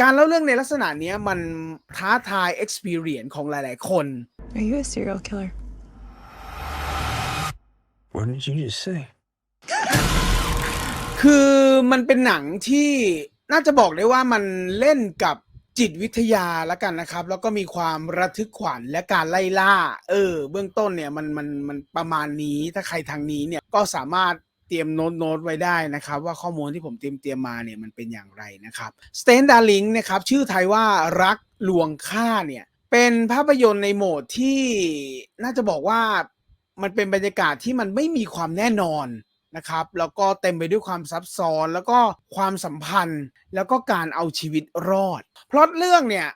การเล่าเรื่องในลักษณะเนี้ยมันท้าทาย experience ของหลาย ๆ คน Are you a serial killer? What did you just say? คือมันเป็นหนังที่น่าจะบอกได้ว่ามันเล่นกับจิตวิทยาแล้วกันนะครับ แล้วก็มีความระทึกขวัญและการไล่ล่า เออ เบื้องต้นเนี่ยมันมันมันประมาณนี้ถ้าใครทางนี้เนี่ยก็สามารถ เตรียมโน้ตโน้ตไว้ได้นะครับ ว่าข้อมูลที่ผมเตรียมเตรียมมาเนี่ยมันเป็นอย่างไรนะครับ s t a n d a r l i n g นะครับชื่อไทยว่ารักลวงฆ่าเนี่ยเป็นภาพยนตร์ในโหมดที่น่าจะบอกว่ามันเป็นบรรยากาศที่มันไม่มีความแน่นอนนะครับ แล้วก็เต็มไปด้วยความซับซ้อนแล้วก็ความสัมพันธ์ แล้วก็การเอาชีวิตรอดเพราะเรื่องเนี่ย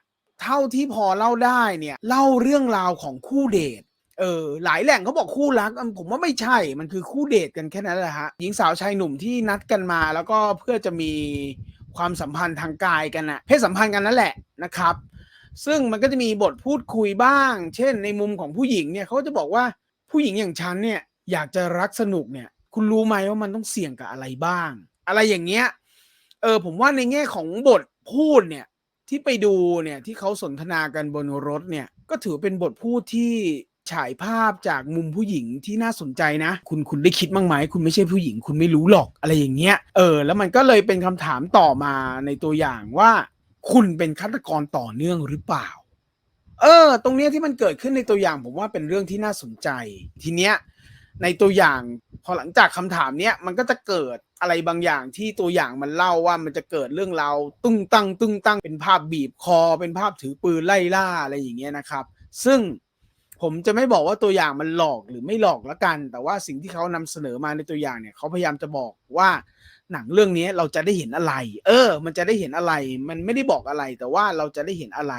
เท่าที่พอเล่าได้เนี่ยเล่าเรื่องราวของคู่เดท เออหลายแหล่งเขาบอกคู่รักผมว่าไม่ใช่มันคือคู่เดทกันแค่นั้นแหละฮะหญิงสาวชายหนุ่มที่นัดกันมา แล้วก็เพื่อจะมีความสัมพันธ์ทางกายกันนะเพศสัมพันธ์กันนั่นแหละนะครับ ซึ่งมันก็จะมีบทพูดคุยบ้าง เช่น ในมุมของผู้หญิงเนี่ยเขาจะบอกว่าผู้หญิงอย่างฉันเนี่ยอยากจะรักสนุกเนี่ย คุณรู้ไหมว่ามันต้องเสี่ยงกับอะไรบ้าง อะไรอย่างเงี้ยเออผมว่าในแง่ของบทพูดเนี่ยที่ไปดูเนี่ยที่เขาสนทนากันบนรถเนี่ยก็ถือเป็นบทพูดที่ ฉายภาพจากมุมผู้หญิงที่น่าสนใจนะ คุณคุณได้คิดบ้างไหมคุณไม่ใช่ผู้หญิง คุณไม่รู้หรอกอะไรอย่างเงี้ยเออแล้วมันก็เลยเป็นคำถามต่อมาในตัวอย่างว่า คุณเป็นฆาตกรต่อเนื่องหรือเปล่า เออ ตรงเนี้ยที่มันเกิดขึ้นในตัวอย่างผมว่าเป็นเรื่องที่น่าสนใจ ทีเนี้ยในตัวอย่างพอหลังจากคำถามเนี้ยมันก็จะเกิดอะไรบางอย่างที่ตัวอย่างมันเล่าว่ามันจะเกิดเรื่องราวตึ้งตั้งตึ้งตั้งเป็นภาพบีบคอ เป็นภาพถือปืนไล่ล่าอะไรอย่างเงี้ยนะครับ ซึ่ง ผมจะไม่บอกว่าตัวอย่างมันหลอกหรือไม่หลอกละกัน แต่ว่าสิ่งที่เขานำเสนอมาในตัวอย่างเนี่ยเขาพยายามจะบอกว่าหนังเรื่องนี้เราจะได้เห็นอะไร เออ มันจะได้เห็นอะไร มันไม่ได้บอกอะไร แต่ว่าเราจะได้เห็นอะไร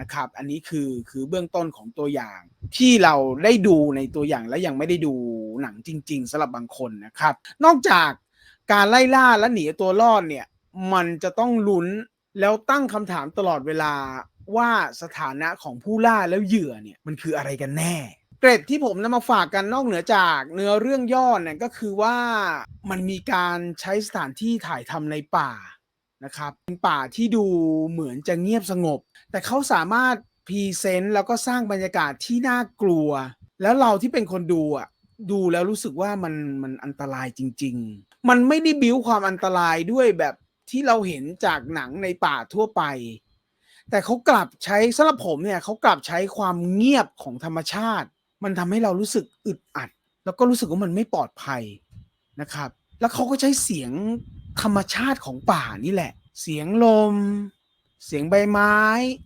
นะครับ อันนี้คือคือเบื้องต้นของตัวอย่างที่เราได้ดูในตัวอย่างและยังไม่ได้ดูหนังจริง ๆสำหรับบางคนนะครับ นอกจากการไล่ล่าและหนีตัวรอดเนี่ย มันจะต้องลุ้นแล้วตั้งคำถามตลอดเวลา ว่าสถานะของผู้ล่าแล้วเหยื่อเนี่ยมันคืออะไรกันแน่ เกร็ดที่ผมนำมาฝากกันนอกเหนือจากเนื้อเรื่องย่อเนี่ยก็คือว่ามันมีการใช้สถานที่ถ่ายทำในป่านะครับเป็นป่าที่ดูเหมือนจะเงียบสงบ แต่เขาสามารถพรีเซนต์แล้วก็สร้างบรรยากาศที่น่ากลัว แล้วเราที่เป็นคนดูอะดูแล้วรู้สึกว่ามันมันอันตรายจริง ๆ มันไม่ได้บิ้วความอันตรายด้วยแบบที่เราเห็นจากหนังในป่าทั่วไป แต่เขากลับใช้สำหรับผมเนี่ยเขากลับใช้ความเงียบของธรรมชาติ มันทำให้เรารู้สึกอึดอัด แล้วก็รู้สึกว่ามันไม่ปลอดภัยนะครับ แล้วเขาก็ใช้เสียงธรรมชาติของป่านี่แหละ เสียงลม เสียงใบไม้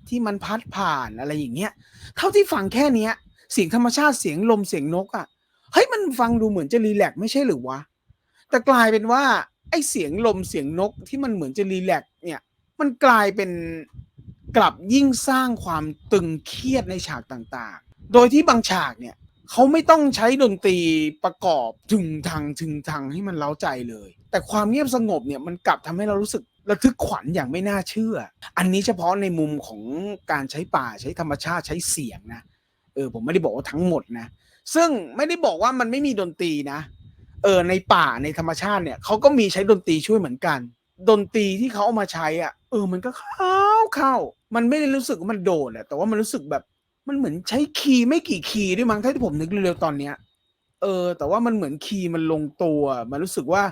ที่มันพัดผ่านอะไรอย่างเงี้ย เท่าที่ฟังแค่เนี้ย เสียงธรรมชาติเสียงลมเสียงนกอะ่ะเฮ้ยมันฟังดูเหมือนจะรีแลกซ์ไม่ใช่หรือวะแต่กลายเป็นว่าไอ้เสียงลมเสียงนกที่มันเหมือนจะรีแลกซ์เนี่ย มันกลายเป็น กลับยิ่งสร้างความตึงเครียดในฉากต่างๆ โดยที่บางฉากเนี่ยเขาไม่ต้องใช้ดนตรีประกอบถึงทางถึงทางให้มันเล้าใจเลย แต่ความเงียบสงบเนี่ยมันกลับทำให้เรารู้สึกระทึกขวัญอย่างไม่น่าเชื่อ อันนี้เฉพาะในมุมของการใช้ป่าใช้ธรรมชาติใช้เสียงนะ เออผมไม่ได้บอกว่าทั้งหมดนะ ซึ่งไม่ได้บอกว่ามันไม่มีดนตรีนะ เออในป่าในธรรมชาติเนี่ยเขาก็มีใช้ดนตรีช่วยเหมือนกัน ดนตรีที่เขาเอามาใช้อะ เออมันก็เข้า เข้า มันไม่ได้รู้สึกว่ามันโดดอะแต่ว่ามันรู้สึกแบบ มันเหมือนใช้คีย์ไม่กี่คีย์ด้วยมั้งถ้าที่ผมนึกเร็วๆตอนเนี้ย เออ แต่ว่ามันเหมือนคีย์มันลงตัว มันรู้สึกว่า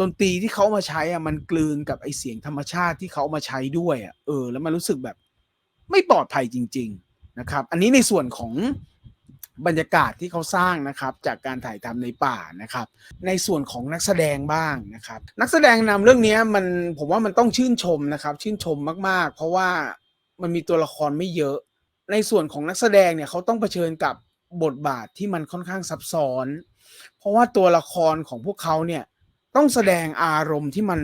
ดนตรีที่เขามาใช้อะมันกลืนกับไอเสียงธรรมชาติที่เขามาใช้ด้วยอะเออ แล้วมันรู้สึกแบบ ไม่ปลอดภัยจริง ๆ นะครับ อันนี้ในส่วนของ บรรยากาศที่เขาสร้างนะครับจากการถ่ายทำในป่านะครับ ในส่วนของนักแสดงบ้างนะครับ นักแสดงนำเรื่องนี้มันผมว่ามันต้องชื่นชมนะครับ ชื่นชมมากๆ เพราะว่ามันมีตัวละครไม่เยอะ ในส่วนของนักแสดงเนี่ยเขาต้องเผชิญกับบทบาทที่มันค่อนข้างซับซ้อน เพราะว่าตัวละครของพวกเขาเนี่ยต้องแสดงอารมณ์ที่มัน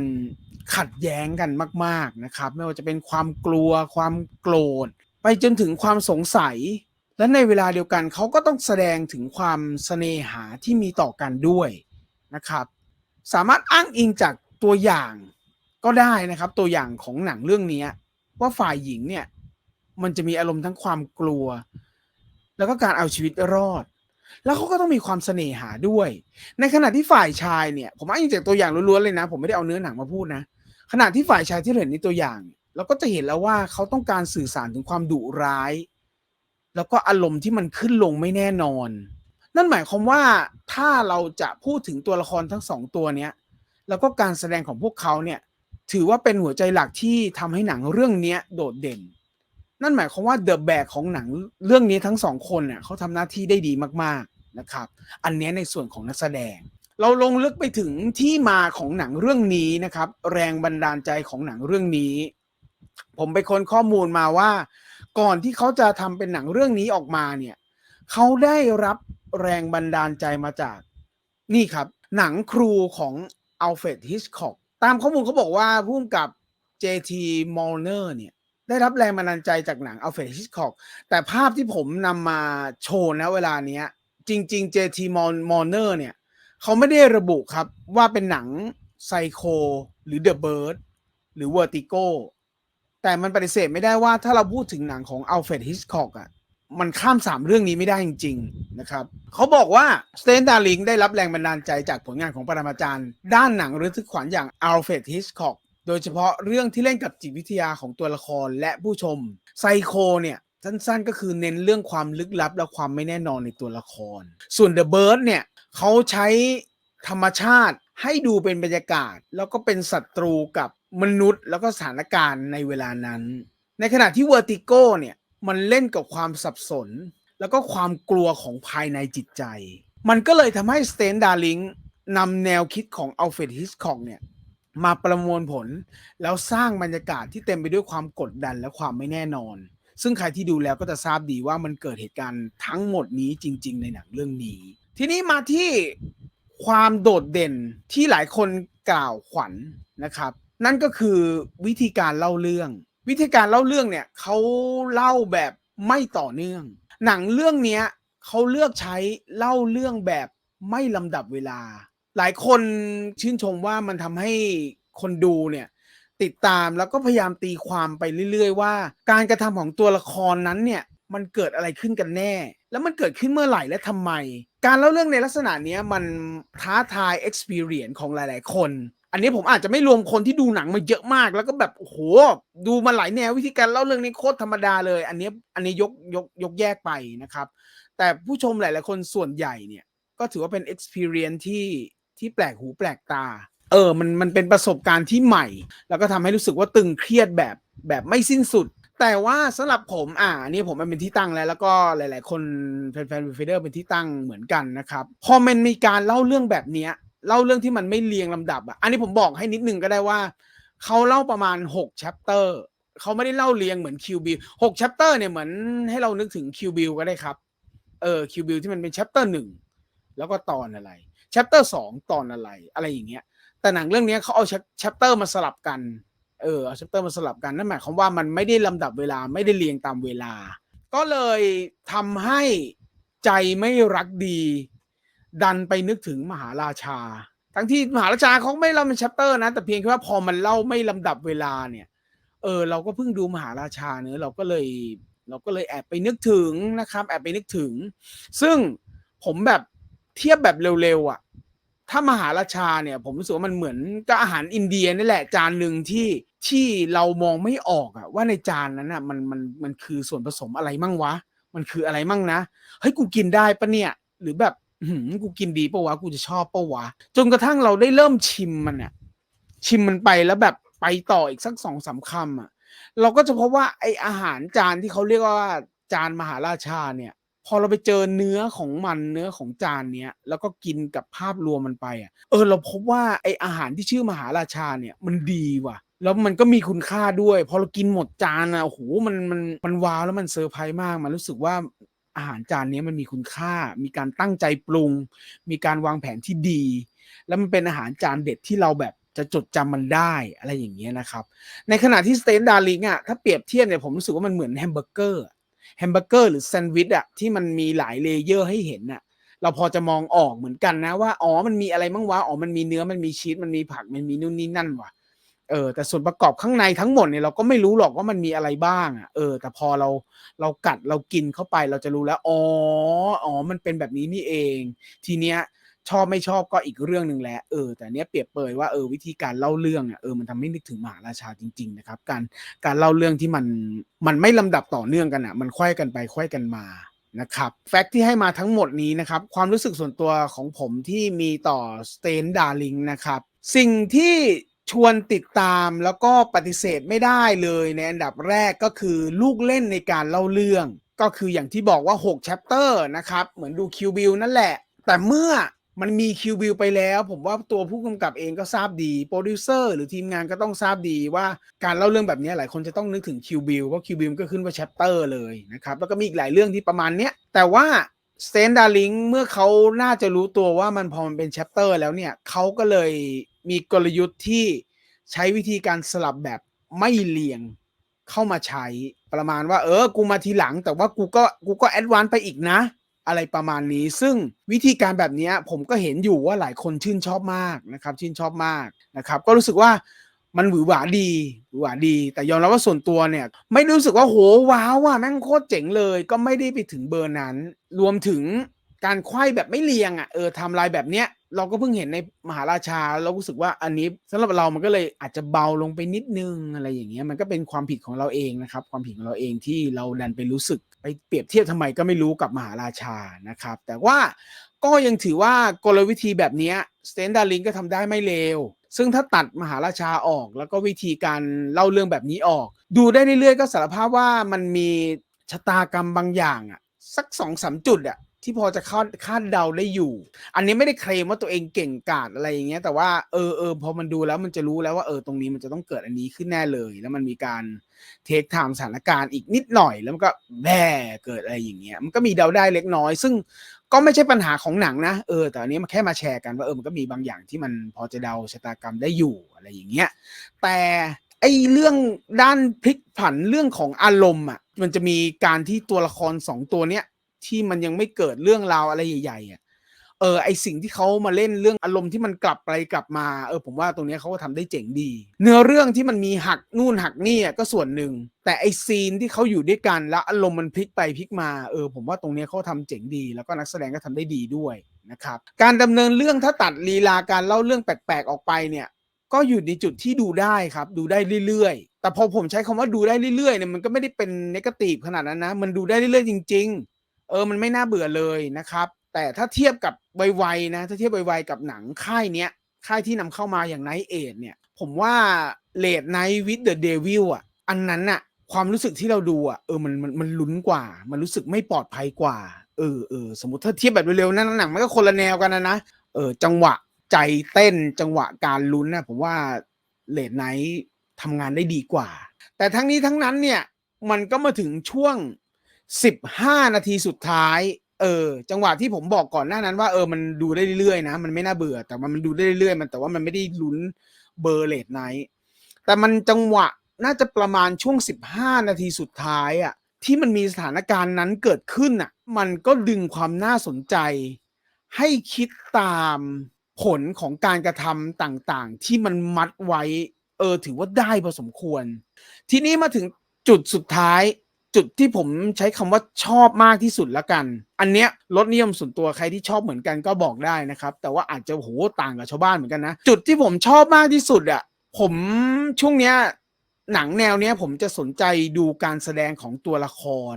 ขัดแย้งกันมาก ๆนะครับ ไม่ว่าจะเป็นความกลัวความโกรธ ไปจนถึงความสงสัย และในเวลาเดียวกันเขาก็ต้องแสดงถึงความเสน่หาที่มีต่อกันด้วยนะครับ สามารถอ้างอิงจากตัวอย่างก็ได้นะครับตัวอย่างของหนังเรื่องนี้ว่าฝ่ายหญิงเนี่ยมันจะมีอารมณ์ทั้งความกลัว แล้วก็การเอาชีวิตรอด แล้วเขาก็ต้องมีความเสน่หาด้วย ในขณะที่ฝ่ายชายเนี่ยผมอ้างอิงจากตัวอย่างล้วนๆเลยนะ ผมไม่ได้เอาเนื้อหนังมาพูดนะขณะที่ฝ่ายชายที่เราเห็นในตัวอย่าง เราก็จะเห็นแล้วว่าเขาต้องการสื่อสารถึงความดุร้าย แล้วก็อารมณ์ที่มันขึ้นลงไม่แน่นอน นั่นหมายความว่าถ้าเราจะพูดถึงตัวละครทั้งสองตัวเนี้ยแล้วก็การแสดงของพวกเขาเนี่ยถือว่าเป็นหัวใจหลักที่ทำให้หนังเรื่องเนี้ยโดดเด่น นั่นหมายความว่าเดอะแบกของหนังเรื่องนี้ทั้งสองคนเนี่ยเขาทำหน้าที่ได้ดีมากๆนะครับ อันนี้ในส่วนของนักแสดง เราลงลึกไปถึงที่มาของหนังเรื่องนี้นะครับ แรงบันดาลใจของหนังเรื่องนี้ ผมไปค้นข้อมูลมาว่า ก่อนที่เขาจะทำเป็นหนังเรื่องนี้ออกมาเนี่ยเขาได้รับแรงบันดาลใจมาจาก นี่ครับ หนังครูของอัลเฟรดฮิชคอกตามข้อมูลเขาบอกว่าพุ่มกับ JT m o l n e r เนี่ยได้รับแรงบันดาลใจจากหนังอัลเฟรดฮิชคอกแต่ภาพที่ผมนำมาโชว์นะเวลาเนี้ย จริง ๆ JT m o l n e r เนี่ยเขาไม่ได้ระบุครับว่าเป็นหนังไซโคหรือ The Bird หรือ Vertigo แต่มันปฏิเสธไม่ได้ว่าถ้าเราพูดถึงหนังของอัลเฟรดฮิชคอกอะมันข้ามสามเรื่องนี้ไม่ได้จริง ๆ นะครับ เขาบอกว่าสเตนดาริงได้รับแรงบันดาลใจจากผลงานของปรมาจารย์ ด้านหนังระทึกขวัญอย่างอัลเฟรดฮิชคอกโดยเฉพาะเรื่องที่เล่นกับจิตวิทยาของตัวละครและผู้ชมไซโคเนี่ยสั้นๆ ก็คือเน้นเรื่องความลึกลับและความไม่แน่นอนในตัวละคร ส่วน The Bird เนี่ยเขาใช้ ธรรมชาติให้ดูเป็นบรรยากาศ แล้วก็เป็นศัตรูกับมนุษย์ แล้วก็สถานการณ์ในเวลานั้น ในขณะที่ Vertigo เนี่ยมันเล่นกับความสับสน แล้วก็ความกลัวของภายในจิตใจ มันก็เลยทำให้สเตนดาร์ลิงนำแนวคิดของอัลเฟรดฮิชคอกเนี่ยมาประมวลผล แล้วสร้างบรรยากาศที่เต็มไปด้วยความกดดันและความไม่แน่นอน ซึ่งใครที่ดูแล้วก็จะทราบดีว่ามันเกิดเหตุการณ์ทั้งหมดนี้จริง ๆ ในหนังเรื่องนี้ ทีนี้มาที่ ความโดดเด่นที่หลายคนกล่าวขวัญนะครับ นั่นก็คือวิธีการเล่าเรื่อง วิธีการเล่าเรื่องเนี่ยเขาเล่าแบบไม่ต่อเนื่อง หนังเรื่องนี้เขาเลือกใช้เล่าเรื่องแบบไม่ลำดับเวลา หลายคนชื่นชมว่ามันทำให้คนดูเนี่ยติดตามแล้วก็พยายามตีความไปเรื่อย ๆ ว่า การกระทำของตัวละครนั้นเนี่ยมันเกิดอะไรขึ้นกันแน่ แล้วมันเกิดขึ้นเมื่อไหร่และทำไม การเล่าเรื่องในลักษณะเนี้ยมันท้าทาย experience ของหลาย ๆ คน อันนี้ผมอาจจะไม่รวมคนที่ดูหนังมาเยอะมาก แล้วก็แบบโอ้โหดูมาหลายแนววิธีการเล่าเรื่องนี้โคตรธรรมดาเลย อันนี้อันนี้ยกยกยกแยกไปนะครับ แต่ผู้ชมหลาย ๆ คนส่วนใหญ่เนี่ย ก็ถือว่าเป็น experience ที่ที่แปลกหูแปลกตา เออ มันมันเป็นประสบการณ์ที่ใหม่ แล้วก็ทำให้รู้สึกว่าตึงเครียดแบบแบบไม่สิ้นสุด แต่ว่าสำหรับผมอ่านี่ผมมันเป็นที่ตั้งแล้ว แล้วก็หลาย ๆ คนแฟนๆวีเดอร์เป็นที่ตั้งเหมือนกันนะครับ พอมันมีการเล่าเรื่องแบบเนี้ยเล่าเรื่องที่มันไม่เรียงลำดับอะอันนี้ผมบอกให้นิดนึงก็ได้ว่าเขาเล่าประมาณ6 chapter เขาไม่ได้เล่าเรียงเหมือนคิวบิลหก chapter เนี่ยเหมือนให้เรานึกถึงคิวบิลก็ได้ครับเออคิวบิลที่มันเป็น chapter หนึ่งแล้วก็ตอนอะไร chapter สองตอนอะไรอะไรอย่างเงี้ยแต่หนังเรื่องนี้เขาเอา chapter มาสลับกัน เออเอา chapter มาสลับกันนั่นหมายความว่ามันไม่ได้ลำดับเวลาไม่ได้เรียงตามเวลา ก็เลยทำให้ใจไม่รักดี ดันไปนึกถึงมหาราชา ทั้งที่มหาราชาเขาไม่เล่าเป็น chapter นะ แต่เพียงแค่ว่าพอมันเล่าไม่ลำดับเวลาเนี่ย เออ เราก็เพิ่งดูมหาราชาเนื้อเราก็เลย เราก็เลยแอบไปนึกถึงนะครับ แอบไปนึกถึง ซึ่งผมแบบเทียบแบบเร็วๆอะ ถ้ามหาราชาเนี่ย ผมรู้สึกว่ามันเหมือนกับอาหารอินเดียนี่แหละจานหนึ่งที่ที่เรามองไม่ออกอะว่าในจานนั้นอะมันมันมันคือส่วนผสมอะไรมั่งวะ มันคืออะไรมั่งนะเฮ้ยกูกินได้ปะเนี่ย หรือแบบหือกูกินดีปะวะกูจะชอบปะวะ จนกระทั่งเราได้เริ่มชิมมันเนี่ยชิมมันไปแล้วแบบไปต่ออีกสักสองสามคำอะเราก็จะพบว่าไออาหารจานที่เขาเรียกว่าจานมหาราชาเนี่ย พอเราไปเจอเนื้อของมันเนื้อของจานเนี้ยแล้วก็กินกับภาพรวมมันไปอะเออเราพบว่าไออาหารที่ชื่อมหาราชาเนี่ยมันดีว่ะ แล้วมันก็มีคุณค่าด้วย พอเรากินหมดจานอะโอ้โหมันมันมันว้าวแล้วมันเซอร์ไพรส์มาก มันรู้สึกว่าอาหารจานนี้มันมีคุณค่า มีการตั้งใจปรุง มีการวางแผนที่ดี แล้วมันเป็นอาหารจานเด็ดที่เราแบบจะจดจำมันได้อะไรอย่างเงี้ยนะครับ ในขณะที่สเตนดาริงอะถ้าเปรียบเทียบเนี่ยผมรู้สึกว่ามันเหมือนแฮมเบอร์เกอร์ แฮมเบอร์เกอร์หรือแซนด์วิชอะที่มันมีหลายเลเยอร์ให้เห็นอะเราพอจะมองออกเหมือนกันนะว่าอ๋อมันมีอะไรบ้างวะอ๋อมันมีเนื้อมันมีชีสมันมีผักมันมีนู่นนี่นั่นว่ะเออแต่ส่วนประกอบข้างในทั้งหมดเนี่ยเราก็ไม่รู้หรอกว่ามันมีอะไรบ้างอะเออ แต่พอเราเรากัดเรากินเข้าไปเราจะรู้แล้วอ๋ออ๋อมันเป็นแบบนี้นี่เอง ทีเนี้ย ชอบไม่ชอบก็อีกเรื่องหนึ่งแหละเออแต่เนี้ยเปรียบเปยว่าเออวิธีการเล่าเรื่องอะเออมันทำให้นึกถึงมหาราชาจริง ๆ นะครับ การการเล่าเรื่องที่มันมันไม่ลำดับต่อเนื่องกันอะ มันค่อยกันไปค่อยกันมานะครับแฟกต์ที่ให้มาทั้งหมดนี้นะครับ ความรู้สึกส่วนตัวของผมที่มีต่อสเตนดาริงนะครับ สิ่งที่ชวนติดตามแล้วก็ปฏิเสธไม่ได้เลยในอันดับแรกก็คือลูกเล่นในการเล่าเรื่อง ก็คืออย่างที่บอกว่า 6 chapter นะครับ เหมือนดูคิวบิลนั่นแหละ แต่เมื่อ มันมีคิวบิลไปแล้ว ผมว่าตัวผู้กำกับเองก็ทราบดีโปรดิวเซอร์หรือทีมงานก็ต้องทราบดีว่าการเล่าเรื่องแบบนี้หลายคนจะต้องนึกถึงคิวบิลเพราะคิวบิลก็ขึ้นว่า chapter เลยนะครับ แล้วก็มีอีกหลายเรื่องที่ประมาณเนี้ยแต่ว่าสเตนดาริงเมื่อเขาน่าจะรู้ตัวว่ามันพอมันเป็นแชปเตอร์แล้วเนี่ยเขาก็เลยมีกลยุทธ์ที่ใช้วิธีการสลับแบบไม่เลียงเข้ามาใช้ประมาณว่า เออ กูมาทีหลัง แต่ว่ากูก็กูก็แอดวานซ์ไปอีกนะ อะไรประมาณนี้ ซึ่งวิธีการแบบนี้ผมก็เห็นอยู่ว่าหลายคนชื่นชอบมากนะครับ ชื่นชอบมากนะครับ ก็รู้สึกว่ามันหวือหวาดีหวือหวาดี แต่ยอมรับว่าส่วนตัวเนี่ย ไม่รู้สึกว่าโหว้าวอะแม่งโคตรเจ๋งเลย ก็ไม่ได้ไปถึงเบอร์นั้น รวมถึงการไขว้แบบไม่เรียงอะเออทำลายแบบเนี้ย เราก็เพิ่งเห็นในมหาราชาเรารู้สึกว่าอันนี้สำหรับเรามันก็เลยอาจจะเบาลงไปนิดนึงอะไรอย่างเงี้ยมันก็เป็นความผิดของเราเองนะครับ ความผิดของเราเองที่เราดันไปรู้สึกไปเปรียบเทียบทำไมก็ไม่รู้กับมหาราชานะครับ แต่ว่าก็ยังถือว่ากลวิธีแบบนี้สเตนดาริงก็ทำได้ไม่เลวซึ่งถ้าตัดมหาราชาออกแล้วก็วิธีการเล่าเรื่องแบบนี้ออก ดูได้เรื่อยๆก็สารภาพว่ามันมีชะตากรรมบางอย่างอะสักสองสามจุดอะ ที่พอจะคาดคาดเดาได้อยู่ อันนี้ไม่ได้เคลมว่าตัวเองเก่งกาจอะไรอย่างเงี้ย แต่ว่าเออเออพอมันดูแล้วมันจะรู้แล้วว่าเออตรงนี้มันจะต้องเกิดอันนี้ขึ้นแน่เลย แล้วมันมีการเทคไทม์สถานการณ์อีกนิดหน่อย แล้วมันก็แบ่เกิดอะไรอย่างเงี้ย มันก็มีเดาได้เล็กน้อย ซึ่งก็ไม่ใช่ปัญหาของหนังนะ เออ แต่อันนี้มันแค่มาแชร์กันว่าเออมันก็มีบางอย่างที่มันพอจะเดาชะตากรรมได้อยู่อะไรอย่างเงี้ย แต่ไอเรื่องด้านพลิกผันเรื่องของอารมณ์อะ มันจะมีการที่ตัวละครสองตัวเนี้ย ที่มันยังไม่เกิดเรื่องราวอะไรใหญ่ๆอะเออไอสิ่งที่เขามาเล่นเรื่องอารมณ์ที่มันกลับไปกลับมาเออผมว่าตรงนี้เขาก็ทำได้เจ๋งดี เนื้อเรื่องที่มันมีหักนู่นหักนี่อะก็ส่วนหนึ่ง แต่ไอซีนที่เขาอยู่ด้วยกันแล้วอารมณ์มันพลิกไปพลิกมาเออผมว่าตรงนี้เขาทำเจ๋งดี แล้วก็นักแสดงก็ทำได้ดีด้วยนะครับการดำเนินเรื่องถ้าตัดลีลาการเล่าเรื่องแปลกๆออกไปเนี่ยก็อยู่ในจุดที่ดูได้ครับ ดูได้เรื่อยๆ แต่พอผมใช้คำว่าดูได้เรื่อยๆเนี่ยมันก็ไม่ได้เป็นนกาทีฟขนาดนั้นนะ มันดูได้เรื่อยๆ จริง เออมันไม่น่าเบื่อเลยนะครับ แต่ถ้าเทียบกับไวๆนะ ถ้าเทียบไวๆกับหนังค่ายเนี้ยค่ายที่นำเข้ามาอย่างไนท์เอทเนี่ย ผมว่าเลดไนท์วิดเดอะเดวิลอะ อันนั้นน่ะ ความรู้สึกที่เราดูอะเออมันมันมันลุ้นกว่า มันรู้สึกไม่ปลอดภัยกว่า เออเออสมมติถ้าเทียบแบบเร็วๆนั่นหนังมันก็คนละแนวกันนะนะเออจังหวะใจเต้นจังหวะการลุ้นนะผมว่าเลดไนท์ทำงานได้ดีกว่า แต่ทั้งนี้ทั้งนั้นเนี่ยมันก็มาถึงช่วง 15 นาทีสุดท้าย เออ จังหวะที่ผมบอกก่อนหน้านั้นว่าเออมันดูได้เรื่อยๆนะ มันไม่น่าเบื่อ แต่ว่ามันดูได้เรื่อยๆมันแต่ว่ามันไม่ได้ลุ้นเบอร์เลดไนท์แต่มันจังหวะน่าจะประมาณช่วง 15 นาทีสุดท้ายอะที่มันมีสถานการณ์นั้นเกิดขึ้นอะมันก็ดึงความน่าสนใจ ให้คิดตามผลของการกระทำต่างๆ ที่มันมัดไว้ เออ ถือว่าได้พอสมควร ทีนี้มาถึงจุดสุดท้าย จุดที่ผมใช้คำว่าชอบมากที่สุดละกัน อันเนี้ยลดนิยมส่วนตัวใครที่ชอบเหมือนกันก็บอกได้นะครับ แต่ว่าอาจจะโหต่างกับชาวบ้านเหมือนกันนะ จุดที่ผมชอบมากที่สุดอะผมช่วงเนี้ยหนังแนวเนี้ยผมจะสนใจดูการแสดงของตัวละคร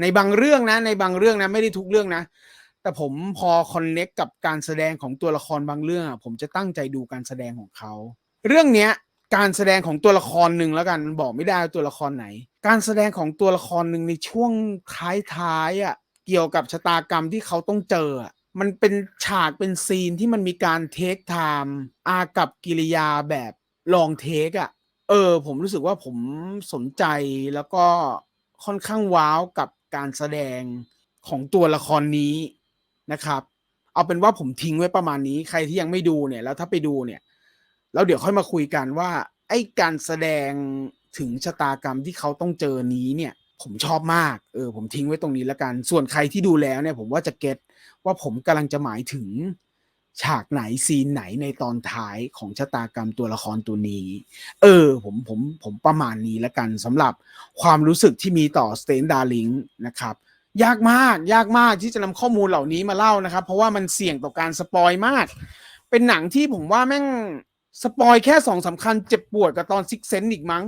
ในบางเรื่องนะ ในบางเรื่องนะไม่ได้ทุกเรื่องนะแต่ผมพอคอนเน็กกับการแสดงของตัวละครบางเรื่องอะผมจะตั้งใจดูการแสดงของเขา เรื่องเนี้ย การแสดงของตัวละครหนึ่งแล้วกันบอกไม่ได้ว่าตัวละครไหน การแสดงของตัวละครหนึ่งในช่วงท้ายๆอะเกี่ยวกับชะตากรรมที่เขาต้องเจออะมันเป็นฉากเป็นซีนที่มันมีการเทคไทม์อากับกิริยาแบบลองเทคอะเออ ผมรู้สึกว่าผมสนใจแล้วก็ค่อนข้างว้าวกับการแสดงของตัวละครนี้นะครับ เอาเป็นว่าผมทิ้งไว้ประมาณนี้ ใครที่ยังไม่ดูเนี่ย แล้วถ้าไปดูเนี่ย แล้วเดี๋ยวค่อยมาคุยกันว่า ไอ้การแสดงถึงชะตากรรมที่เขาต้องเจอนี้เนี่ย ผมชอบมาก เออ ผมทิ้งไว้ตรงนี้แล้วกัน ส่วนใครที่ดูแล้วเนี่ย ผมว่าจะเก็ตว่าผมกำลังจะหมายถึงฉากไหนซีนไหนในตอนท้ายของชะตากรรมตัวละครตัวนี้ เออ ผมผมผมประมาณนี้แล้วกันสำหรับความรู้สึกที่มีต่อสเตนดาร์ลิงนะครับ ยากมากยากมากที่จะนำข้อมูลเหล่านี้มาเล่านะครับ เพราะว่ามันเสี่ยงต่อการสปอยมาก เป็นหนังที่ผมว่าแม่ง สปอยแค่สองสำคัญเจ็บปวดกับตอนซิกเซนอีกมั้ง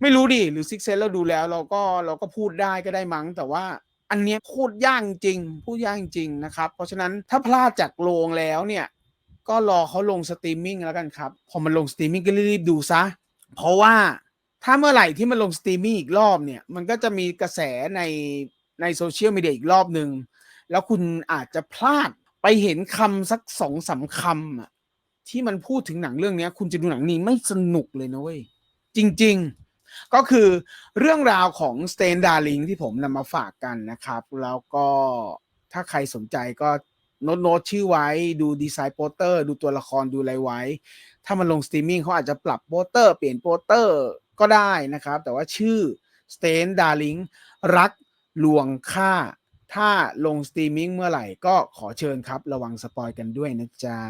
ไม่รู้ดิ หรือซิกเซนเราดูแล้ว เราก็เราก็พูดได้ก็ได้มั้ง แต่ว่าอันเนี้ยพูดยากจริงพูดยากจริงนะครับ เพราะฉะนั้นถ้าพลาดจากโรงแล้วเนี่ย ก็รอเขาลงสตรีมมิ่งแล้วกันครับ พอมันลงสตรีมมิ่งก็รีบดูซะ เพราะว่าถ้าเมื่อไหร่ที่มันลงสตรีมมิ่งอีกรอบเนี่ย มันก็จะมีกระแสในในโซเชียลมีเดียอีกรอบหนึ่งแล้วคุณอาจจะพลาดไปเห็นคำสักสองสามคำอะ ที่มันพูดถึงหนังเรื่องเนี้ยคุณจะดูหนังนี้ไม่สนุกเลยนะเว้ย จริง ๆ ก็คือเรื่องราวของ s t a n d a r l i n g ที่ผมนำมาฝากกันนะครับ แล้วก็ถ้าใครสนใจก็โน้ตโน้ตชื่อไว้ดูดีไซน์โปสเตอร์ ดูตัวละครดูอะไรไว้ ถ้ามันลงสตรีมมิ่งเขาอาจจะปรับโปสเตอร์เปลี่ยนโปสเตอร์ก็ได้นะครับ แต่ว่าชื่อ s t a n d a r l i n g รักลวงค่า ถ้าลงสตรีมมิ่งเมื่อไหร่ก็ขอเชิญครับ ระวังสปอยกันด้วยนะจ๊ะ